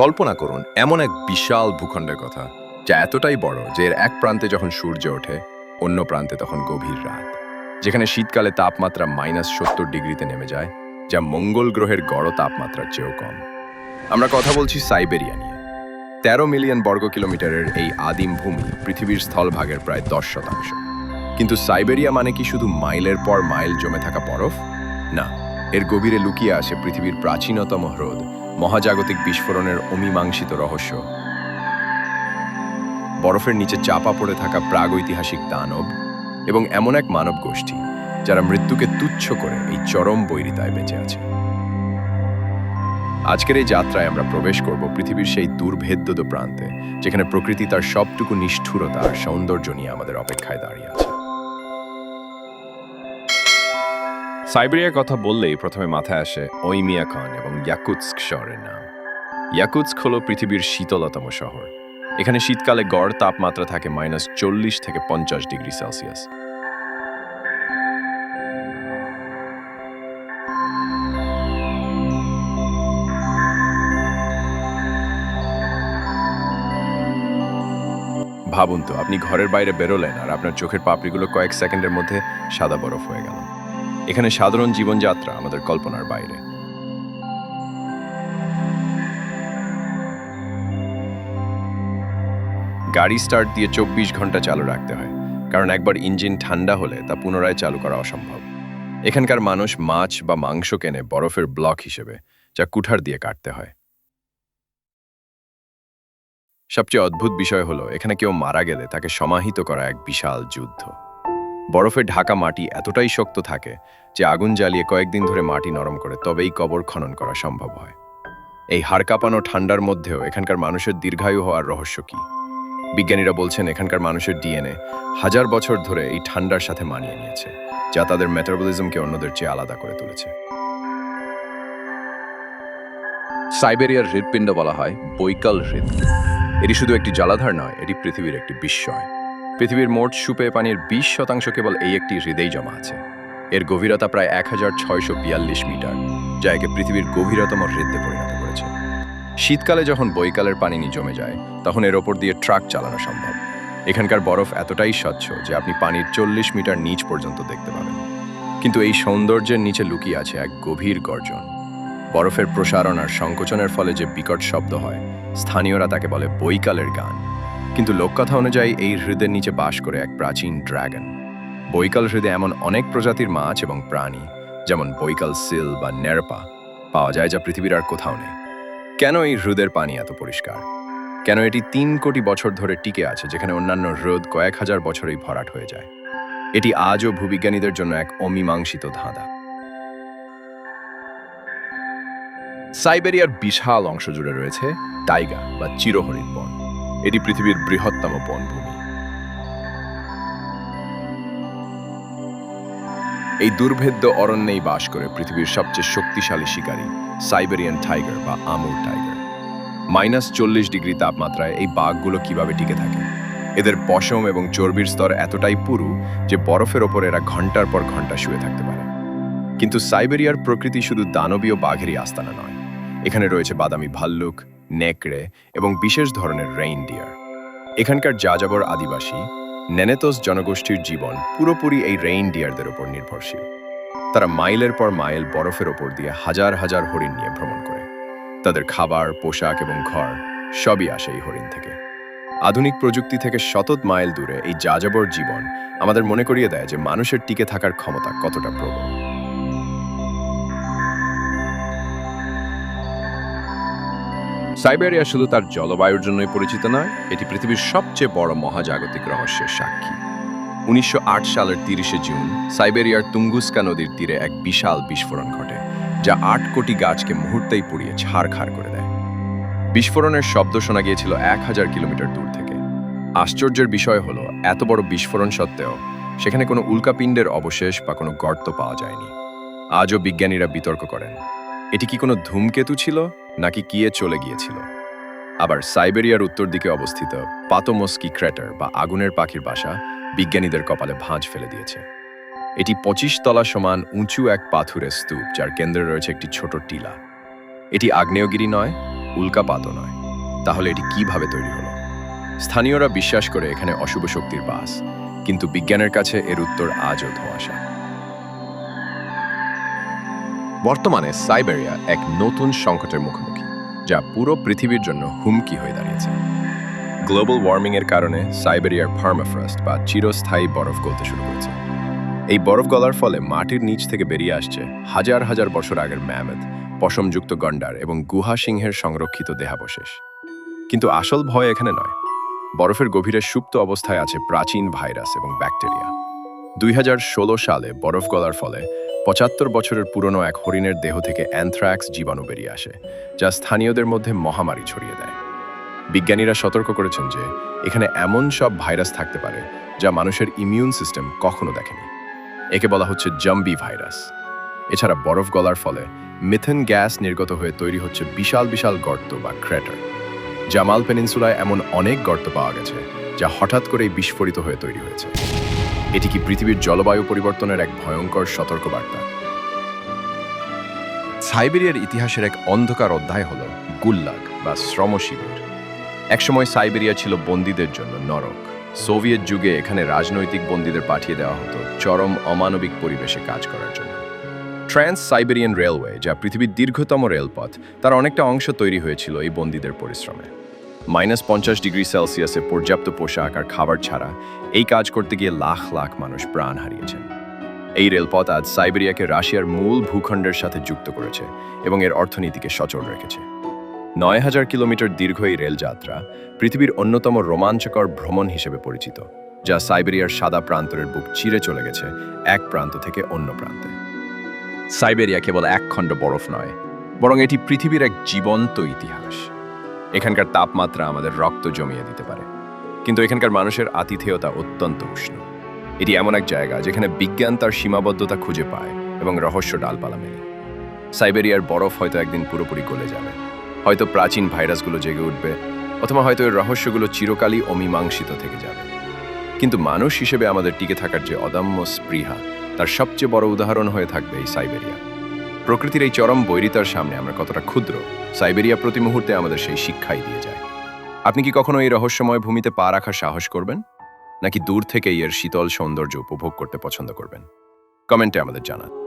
কল্পনা করুন, এমন এক বিশাল ভূখণ্ডের কথা, যা এতটাই বড় যে এর এক প্রান্তে যখন সূর্য ওঠে, অন্য প্রান্তে তখন গভীর রাত। যেখানে শীতকালে তাপমাত্রা মাইনাস সত্তর ডিগ্রিতে নেমে যায়, যা মঙ্গল গ্রহের গড় তাপমাত্রার চেয়েও কম। আমরা কথা বলছি সাইবেরিয়া নিয়ে। তেরো মিলিয়ন বর্গ কিলোমিটারের এই আদিম ভূমি পৃথিবীর স্থলভাগের প্রায় দশ শতাংশ। কিন্তু সাইবেরিয়া মানে কি শুধু মাইলের পর মাইল জমে থাকা বরফ? না, এর গভীরে লুকিয়ে আসে পৃথিবীর প্রাচীনতম হ্রদ মহাজাগতিক বিস্ফোরণের অমীমাংসিত রহস্য। বরফের নিচে চাপা পড়ে থাকা প্রাগৈতিহাসিক দানব এবং এমন এক মানব গোষ্ঠী যারা মৃত্যুকে তুচ্ছ করে এই চরম বৈরিতায় বেঁচে আছে। আজকের এই যাত্রায় আমরা প্রবেশ করব পৃথিবীর সেই দুর্ভেদ্যত প্রান্তে, যেখানে প্রকৃতি তার সবটুকু নিষ্ঠুরতা আর সৌন্দর্য নিয়ে আমাদের অপেক্ষায় দাঁড়িয়ে আছে। সাইবেরিয়ার কথা বললেই প্রথমে মাথায় আসে ওইমিয়া খান এবং ইয়াকুৎস্ক শহরের নাম। ইয়াকুৎস্ক হল পৃথিবীর শীতলতম শহর। এখানে শীতকালে গড় তাপমাত্রা থাকে মাইনাস চল্লিশ থেকে পঞ্চাশ ডিগ্রি সেলসিয়াস। ভাবুন তো, আপনি ঘরের বাইরে বেরোলেন আর আপনার চোখের পাপড়িগুলো কয়েক সেকেন্ডের মধ্যে সাদা বরফ হয়ে গেল। এখানে সাধারণ জীবনযাত্রা আমাদের কল্পনার বাইরে। গাড়ি স্টার্ট দিয়ে চব্বিশ ঘণ্টা চালু রাখতে হয়, কারণ একবার ইঞ্জিন ঠান্ডা হলে তা পুনরায় চালু করা অসম্ভব। এখানকার মানুষ মাছ বা মাংস কেনে বরফের ব্লক হিসেবে, যা কুঠার দিয়ে কাটতে হয়। সবচেয়ে অদ্ভুত বিষয় হলো, এখানে কেউ মারা গেলে তাকে সমাহিত করা এক বিশাল যুদ্ধ। বরফে ঢাকা মাটি এতটাই শক্ত থাকে যে আগুন জ্বালিয়ে কয়েকদিন ধরে মাটি নরম করে তবেই কবর খনন করা সম্ভব হয়। এই হাড় কাঁপানো ঠান্ডার মধ্যেও এখানকার মানুষের দীর্ঘায়ু হওয়ার রহস্য কী? বিজ্ঞানীরা বলছেন এখানকার মানুষের ডিএনএ হাজার বছর ধরে এই ঠান্ডার সাথে মানিয়ে নিয়েছে, যা তাদের মেটাবলিজমকে অন্যদের চেয়ে আলাদা করে তুলেছে। সাইবেরিয়ার হৃৎপিণ্ড বলা হয় বৈকাল হৃদ এটি শুধু একটি জলাধার নয়, এটি পৃথিবীর একটি বিস্ময়। পৃথিবীর মোট সুপে পানির বিশ শতাংশ কেবল এই একটি হৃদেই জমা আছে। এর গভীরতা প্রায় এক হাজার ছয়শো বিয়াল্লিশ মিটার, যা একে পৃথিবীর গভীরতম হৃদে পরিণত করেছে। শীতকালে যখন বৈকালের পানি জমে যায়, তখন এর ওপর দিয়ে ট্রাক চালানো সম্ভব। এখানকার বরফ এতটাই স্বচ্ছ যে আপনি পানির চল্লিশ মিটার নিচ পর্যন্ত দেখতে পাবেন। কিন্তু এই সৌন্দর্যের নিচে লুকিয়ে আছে এক গভীর গর্জন। বরফের প্রসারণ আর সংকোচনের ফলে যে বিকট শব্দ হয়, স্থানীয়রা তাকে বলে বৈকালের গান। কিন্তু লোককথা অনুযায়ী এই হ্রদের নিচে বাস করে এক প্রাচীন ড্রাগন। বৈকাল হ্রদে এমন অনেক প্রজাতির মাছ এবং প্রাণী, যেমন বৈকাল সিল বা নেরপা, পাওয়া যায় যা পৃথিবীর আর কোথাও নেই। কেন এই হ্রদের পানি এত পরিষ্কার? কেন এটি তিন কোটি বছর ধরে টিকে আছে, যেখানে অন্যান্য হ্রদ কয়েক হাজার বছরেই ভরাট হয়ে যায়? এটি আজও ভূবিজ্ঞানীদের জন্য এক অমীমাংসিত ধাঁধা। সাইবেরিয়ার বিশাল অংশ জুড়ে রয়েছে টাইগা বা চিরহরিণ বন। এটি পৃথিবীর বৃহত্তম বনভূমি। এই দুর্ভেদ্য অরণ্যেই বাস করে পৃথিবীর সবচেয়ে শক্তিশালী শিকারী, সাইবেরিয়ান টাইগার বা আমুর টাইগার। মাইনাস চল্লিশ ডিগ্রি তাপমাত্রায় এই বাঘগুলো কীভাবে টিকে থাকে? এদের পশম এবং চর্বির স্তর এতটাই পুরু যে বরফের ওপর এরা ঘণ্টার পর ঘণ্টা শুয়ে থাকতে পারে। কিন্তু সাইবেরিয়ার প্রকৃতি শুধু দানবীয় বাঘেরই আস্তানা নয়। এখানে রয়েছে বাদামি ভাল্লুক নেকড়ে এবং বিশেষ ধরনের রেইনডিয়ার এখানকার যাযাবর আদিবাসী, নেনেতোস জনগোষ্ঠীর জীবন পুরোপুরি এই রেইনডিয়ারদের ওপর নির্ভরশীল। তারা মাইলের পর মাইল বরফের ওপর দিয়ে হাজার হাজার হরিণ নিয়ে ভ্রমণ করে। তাদের খাবার, পোশাক এবং ঘর সবই আসে এই হরিণ থেকে। আধুনিক প্রযুক্তি থেকে শতত মাইল দূরে এই যাযাবর জীবন আমাদের মনে করিয়ে দেয় যে মানুষের টিকে থাকার ক্ষমতা কতটা প্রবল। সাইবেরিয়া শুধু তার জলবায়ুর জন্যই পরিচিত নয়, এটি পৃথিবীর সবচেয়ে বড় মহাজাগতিক রহস্যের সাক্ষী। উনিশশো আট সালের তিরিশে জুন, সাইবেরিয়ার তুঙ্গুস্কা নদীর তীরে এক বিশাল বিস্ফোরণ ঘটে, যা আট কোটি গাছকে মুহূর্তেই পুড়িয়ে ছাড়খাড় করে দেয়। বিস্ফোরণের শব্দ শোনা গিয়েছিল এক হাজার কিলোমিটার দূর থেকে। আশ্চর্যের বিষয় হলো, এত বড় বিস্ফোরণ সত্ত্বেও সেখানে কোনো উল্কাপিণ্ডের অবশেষ বা কোনো গর্ত পাওয়া যায়নি। আজও বিজ্ঞানীরা বিতর্ক করেন, এটি কি কোনো ধূমকেতু ছিল? নাকি কিয়ে চলে গিয়েছিল। আবার সাইবেরিয়ার উত্তর দিকে অবস্থিত পাতোমস্কি ক্র্যাটার বা আগুনের পাখির বাসা বিজ্ঞানীদের কপালে ভাঁজ ফেলে দিয়েছে। এটি পঁচিশ তলা সমান উঁচু এক পাথুরের স্তূপ, যার কেন্দ্রে রয়েছে একটি ছোট টিলা। এটি আগ্নেয়গিরি নয় উল্কাপাতও নয়। তাহলে এটি কীভাবে তৈরি হলো? স্থানীয়রা বিশ্বাস করে এখানে অশুভ শক্তির বাস, কিন্তু বিজ্ঞানের কাছে এর উত্তর আজও ধোঁয়াশা। বর্তমানে সাইবেরিয়া এক নতুন সংকটের মুখোমুখি, যা পুরো পৃথিবীর জন্য হুমকি হয়ে দাঁড়িয়েছে। গ্লোবাল ওয়ার্মিং এর কারণে সাইবেরিয়ার ফার্মাফ্রস্ট বা চিরস্থায়ী বরফ গলতে শুরু করেছে। এই বরফ গলার ফলে মাটির নিচ থেকে বেরিয়ে আসছে হাজার হাজার বছর আগের ম্যামেথ পশমযুক্ত গন্ডার এবং গুহা সিংহের সংরক্ষিত দেহাবশেষ। কিন্তু আসল ভয় এখানে নয়। বরফের গভীরে সুপ্ত অবস্থায় আছে প্রাচীন ভাইরাস এবং ব্যাকটেরিয়া। দুই হাজার ষোলো সালে বরফ গলার ফলে পঁচাত্তর বছরের পুরনো এক হরিণের দেহ থেকে অ্যানথ্রাক্স জীবাণু বেরিয়ে আসে, যা স্থানীয়দের মধ্যে মহামারী ছড়িয়ে দেয়। বিজ্ঞানীরা সতর্ক করেছেন যে, এখানে এমন সব ভাইরাস থাকতে পারে যা মানুষের ইমিউন সিস্টেম কখনো দেখেনি। একে বলা হচ্ছে জাম্বি ভাইরাস। এছাড়া বরফ গলার ফলে মিথেন গ্যাস নির্গত হয়ে তৈরি হচ্ছে বিশাল বিশাল গর্ত বা ক্র্যাটার। জামাল পেনিনসুলায় এমন অনেক গর্ত পাওয়া গেছে যা হঠাৎ করেই বিস্ফোরিত হয়ে তৈরি হয়েছে। এটি কি পৃথিবীর জলবায়ু পরিবর্তনের এক ভয়ঙ্কর সতর্কবার্তা? সাইবেরিয়ার ইতিহাসের এক অন্ধকার অধ্যায় হল গুল্লাগ বা শ্রম শিবির। একসময় সাইবেরিয়া ছিল বন্দীদের জন্য নরক। সোভিয়েত যুগে এখানে রাজনৈতিক বন্দীদের পাঠিয়ে দেওয়া হতো চরম অমানবিক পরিবেশে কাজ করার জন্য। ট্রান্স সাইবেরিয়ান রেলওয়ে, যা পৃথিবীর দীর্ঘতম রেলপথ, তার অনেকটা অংশ তৈরি হয়েছিল এই বন্দীদের পরিশ্রমে। মাইনাস পঞ্চাশ ডিগ্রি সেলসিয়াসে পর্যাপ্ত পোশাক আর খাবার ছাড়া এই কাজ করতে গিয়ে লাখ লাখ মানুষ প্রাণ হারিয়েছেন। এই রেলপথ আজ সাইবেরিয়াকে রাশিয়ার মূল ভূখণ্ডের সাথে যুক্ত করেছে এবং এর অর্থনীতিকে সচল রেখেছে। নয় হাজার কিলোমিটার দীর্ঘ এই রেলযাত্রা পৃথিবীর অন্যতম রোমাঞ্চকর ভ্রমণ হিসেবে পরিচিত, যা সাইবেরিয়ার সাদা প্রান্তরের বুক চিরে চলে গেছে এক প্রান্ত থেকে অন্য প্রান্তে। সাইবেরিয়া কেবল এক খণ্ড বরফ নয়, বরং এটি পৃথিবীর এক জীবন্ত ইতিহাস। এখানকার তাপমাত্রা আমাদের রক্ত জমিয়ে দিতে পারে। কিন্তু এখানকার মানুষের আতিথেয়তা অত্যন্ত উষ্ণ। এটি এমন এক জায়গা যেখানে বিজ্ঞান তার সীমাবদ্ধতা খুঁজে পায় এবং রহস্য ডালপালা মেলে। সাইবেরিয়ার বরফ হয়তো একদিন পুরোপুরি গলে যাবে। হয়তো প্রাচীন ভাইরাসগুলো জেগে উঠবে, অথবা হয়তো এর রহস্যগুলো চিরকালই অমীমাংসিত থেকে যাবে। কিন্তু মানুষ হিসেবে আমাদের টিকে থাকার যে অদম্য স্পৃহা, তার সবচেয়ে বড় উদাহরণ হয়ে থাকবে এই সাইবেরিয়া। প্রকৃতির এই চরম বৈরিতার সামনে আমরা কতটা ক্ষুদ্র, সাইবেরিয়া প্রতি মুহূর্তে আমাদের সেই শিক্ষাই দিয়ে যায়। আপনি কি কখনো এই রহস্যময় ভূমিতে পা রাখার সাহস করবেন? নাকি দূর থেকেই এর শীতল সৌন্দর্য উপভোগ করতে পছন্দ করবেন? কমেন্টে আমাদের জানান।